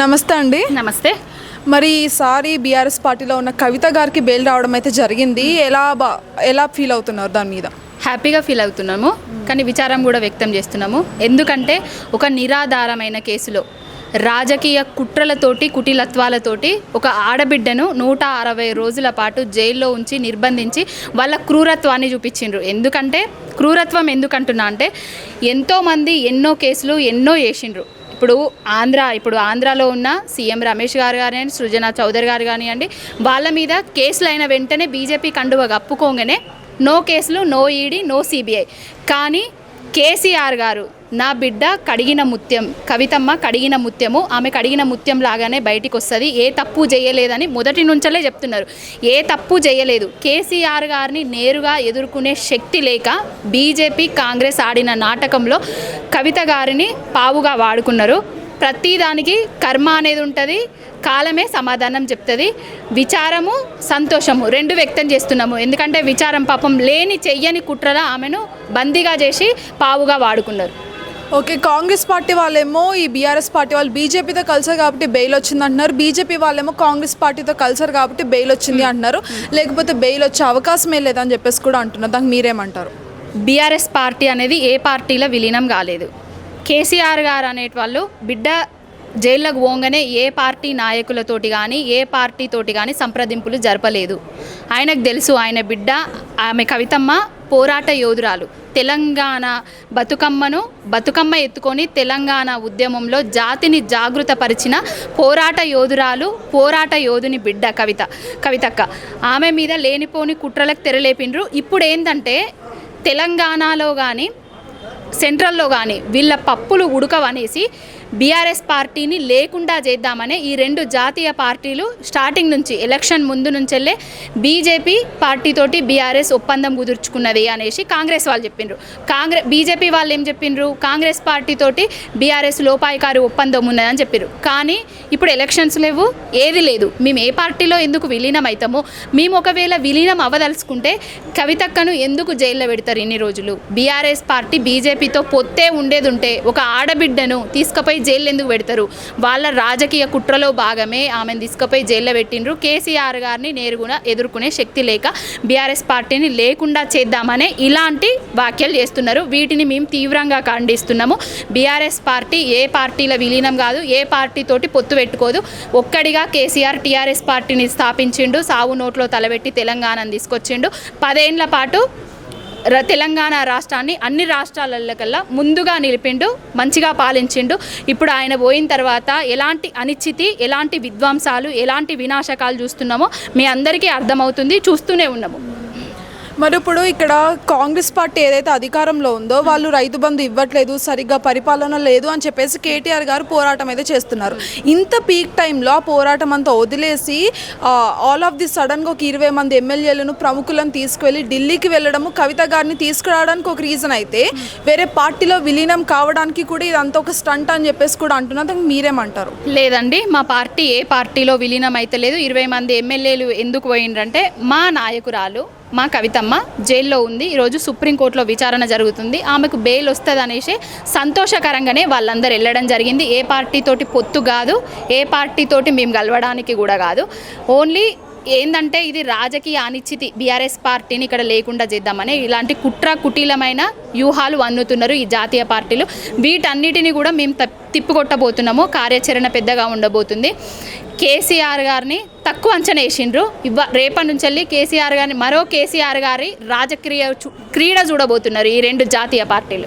నమస్తే అండి. నమస్తే. మరి ఈసారి బీఆర్ఎస్ పార్టీలో ఉన్న కవిత గారికి బెయిల్ రావడం అయితే జరిగింది. ఎలా బా ఎలా ఫీల్ అవుతున్నారు దాని మీద? హ్యాపీగా ఫీల్ అవుతున్నాము కానీ విచారం కూడా వ్యక్తం చేస్తున్నాము. ఎందుకంటే ఒక నిరాధారమైన కేసులో రాజకీయ కుట్రలతోటి కుటిలత్వాలతోటి ఒక ఆడబిడ్డను నూట అరవై రోజుల పాటు జైల్లో ఉంచి నిర్బంధించి వాళ్ళ క్రూరత్వాన్ని చూపించిండ్రు. ఎందుకంటే క్రూరత్వం ఎందుకంటున్నా అంటే ఎంతోమంది ఎన్నో కేసులు ఎన్నో వేసిండ్రు ఇప్పుడు ఆంధ్ర ఇప్పుడు ఆంధ్రాలో ఉన్న సీఎం రమేష్ గారు కానివ్వండి సృజన చౌదరి గారు కానివ్వండి వాళ్ళ మీద కేసులు అయిన వెంటనే బీజేపీ కండువ కప్పుకోగానే నో కేసులు నో ఈడీ నో సిబిఐ కానీ కేసీఆర్ గారు నా బిడ్డ కడిగిన ముత్యం కవితమ్మ కడిగిన ముత్యము ఆమె కడిగిన ముత్యం లాగానే బయటికి వస్తుంది ఏ తప్పు చేయలేదని మొదటి నుంచలే చెప్తున్నారు. ఏ తప్పు చేయలేదు కేసీఆర్ గారిని నేరుగా ఎదుర్కొనే శక్తి లేక బీజేపీ కాంగ్రెస్ ఆడిన నాటకంలో కవిత గారిని పావుగా వాడుకున్నారు. ప్రతిదానికి కర్మ అనేది ఉంటుంది. కాలమే సమాధానం చెప్తుంది. విచారము సంతోషము రెండు వ్యక్తం చేస్తున్నాము. ఎందుకంటే విచారం పాపం లేని చెయ్యని కుట్రల ఆమెను బందీగా చేసి పావుగా వాడుకున్నారు. ఓకే కాంగ్రెస్ పార్టీ వాళ్ళేమో ఈ బీఆర్ఎస్ పార్టీ వాళ్ళు బీజేపీతో కలిసారు కాబట్టి బెయిల్ వచ్చింది అంటున్నారు. బీజేపీ వాళ్ళేమో కాంగ్రెస్ పార్టీతో కలిసారు కాబట్టి బెయిల్ వచ్చింది అంటున్నారు. లేకపోతే బెయిల్ వచ్చే అవకాశమే లేదని చెప్పేసి కూడా అంటున్నారు. దానికి మీరేమంటారు? బీఆర్ఎస్ పార్టీ అనేది ఏ పార్టీలో విలీనం కాలేదు. కేసీఆర్ గారు అనేటి వాళ్ళు బిడ్డ జైల్లోకి పోగానే ఏ పార్టీ నాయకులతోటి కానీ ఏ పార్టీతోటి కానీ సంప్రదింపులు జరపలేదు. ఆయనకు తెలుసు ఆయన బిడ్డ ఆమె కవితమ్మ పోరాట యోధురాలు. తెలంగాణ బతుకమ్మను బతుకమ్మ ఎత్తుకొని తెలంగాణ ఉద్యమంలో జాతిని జాగృతపరిచిన పోరాట యోధురాలు పోరాట యోధుని బిడ్డ కవిత కవితక్క. ఆమె మీద లేనిపోని కుట్రలకు తెరలేపిండ్రు. ఇప్పుడు ఏంటంటే తెలంగాణలో కానీ సెంట్రల్లో కానీ వీళ్ళ పప్పులు ఉడకవనేసి బీఆర్ఎస్ పార్టీని లేకుండా చేద్దామనే ఈ రెండు జాతీయ పార్టీలు స్టార్టింగ్ నుంచి ఎలక్షన్ ముందు నుంచెల్లే బీజేపీ పార్టీతోటి బీఆర్ఎస్ ఒప్పందం కుదుర్చుకున్నది అనేసి కాంగ్రెస్ వాళ్ళు చెప్పిండ్రు. కాంగ్రెస్ బీజేపీ వాళ్ళు ఏం చెప్పిండ్రు? కాంగ్రెస్ పార్టీతోటి బీఆర్ఎస్ లోపాయికారి ఒప్పందం ఉన్నదని చెప్పారు కానీ ఇప్పుడు ఎలక్షన్స్ లేవు ఏది లేదు. మేము ఏ పార్టీలో ఎందుకు విలీనం అవుతామో మేము ఒకవేళ విలీనం అవ్వదలుచుకుంటే కవితక్కను ఎందుకు జైల్లో పెడతారు ఇన్ని రోజులు? బీఆర్ఎస్ పార్టీ బీజేపీతో పొత్తే ఉండేది ఉంటే ఒక ఆడబిడ్డను తీసుకుపోయి జైలు ఎందుకు పెడతారు? వాళ్ళ రాజకీయ కుట్రలో భాగమే ఆమెను తీసుకుపోయి జైల్లో పెట్టిండ్రు. కేసీఆర్ గారిని నేరుగా ఎదుర్కొనే శక్తి లేక బీఆర్ఎస్ పార్టీని లేకుండా చేద్దామనే ఇలాంటి వ్యాఖ్యలు చేస్తున్నారు. వీటిని మేము తీవ్రంగా ఖండిస్తున్నాము. బీఆర్ఎస్ పార్టీ ఏ పార్టీల విలీనం కాదు ఏ పార్టీతోటి పొత్తు పెట్టుకోదు. ఒక్కడిగా కేసీఆర్ టీఆర్ఎస్ పార్టీని స్థాపించిండు సావు నోట్లో తలబెట్టి తెలంగాణను తీసుకొచ్చిండు. పదేండ్ల పాటు తెలంగాణ రాష్ట్రాన్ని అన్ని రాష్ట్రాలకల్లా ముందుగా నిలిపిండు మంచిగా పాలించిండు. ఇప్పుడు ఆయన పోయిన తర్వాత ఎలాంటి అనిశ్చితి ఎలాంటి విధ్వంసాలు ఎలాంటి వినాశకాలు చూస్తున్నామో మీ అందరికీ అర్థమవుతుంది చూస్తూనే ఉన్నాము. మరి ఇప్పుడు ఇక్కడ కాంగ్రెస్ పార్టీ ఏదైతే అధికారంలో ఉందో వాళ్ళు రైతు బంధు ఇవ్వట్లేదు సరిగ్గా పరిపాలన లేదు అని చెప్పేసి కేటీఆర్ గారు పోరాటం అయితే చేస్తున్నారు. ఇంత పీక్ టైంలో ఆ పోరాటం అంతా వదిలేసి ఆల్ ఆఫ్ ది సడన్గా ఒక ఇరవై మంది ఎమ్మెల్యేలను ప్రముఖులను తీసుకువెళ్ళి ఢిల్లీకి వెళ్ళడము కవిత గారిని తీసుకురావడానికి ఒక రీజన్ అయితే వేరే పార్టీలో విలీనం కావడానికి కూడా ఇదంతా ఒక స్టంట్ అని చెప్పేసి కూడా అంటున్నారు. మీరేమంటారు? లేదండి మా పార్టీ ఏ పార్టీలో విలీనం అయితే లేదు ఇరవై మంది ఎమ్మెల్యేలు ఎందుకు పోయిండ్రంటే మా నాయకురాలు మా కవితమ్మ జైల్లో ఉంది. ఈరోజు సుప్రీంకోర్టులో విచారణ జరుగుతుంది. ఆమెకు బెయిల్ వస్తుంది అనేసి సంతోషకరంగానే వాళ్ళందరూ వెళ్ళడం జరిగింది. ఏ పార్టీతోటి పొత్తు కాదు ఏ పార్టీతోటి మేము కలవడానికి కూడా కాదు. ఓన్లీ ఏంటంటే ఇది రాజకీయ అనిశ్చితి. బీఆర్ఎస్ పార్టీని ఇక్కడ లేకుండా చేద్దామని ఇలాంటి కుట్ర కుటీలమైన వ్యూహాలు అన్నుతున్నారు ఈ జాతీయ పార్టీలు. వీటన్నిటిని కూడా మేము తప్- తిప్పికొట్టబోతున్నాము. కార్యాచరణ పెద్దగా ఉండబోతుంది. కేసీఆర్ గారిని తక్కువ అంచనా వేసిండ్రు. ఇవ్వ రేపటి నుంచి వెళ్ళి కేసీఆర్ గారిని మరో కేసీఆర్ గారి రాజక్రియ క్రీడ చూడబోతున్నారు ఈ రెండు జాతీయ పార్టీలు.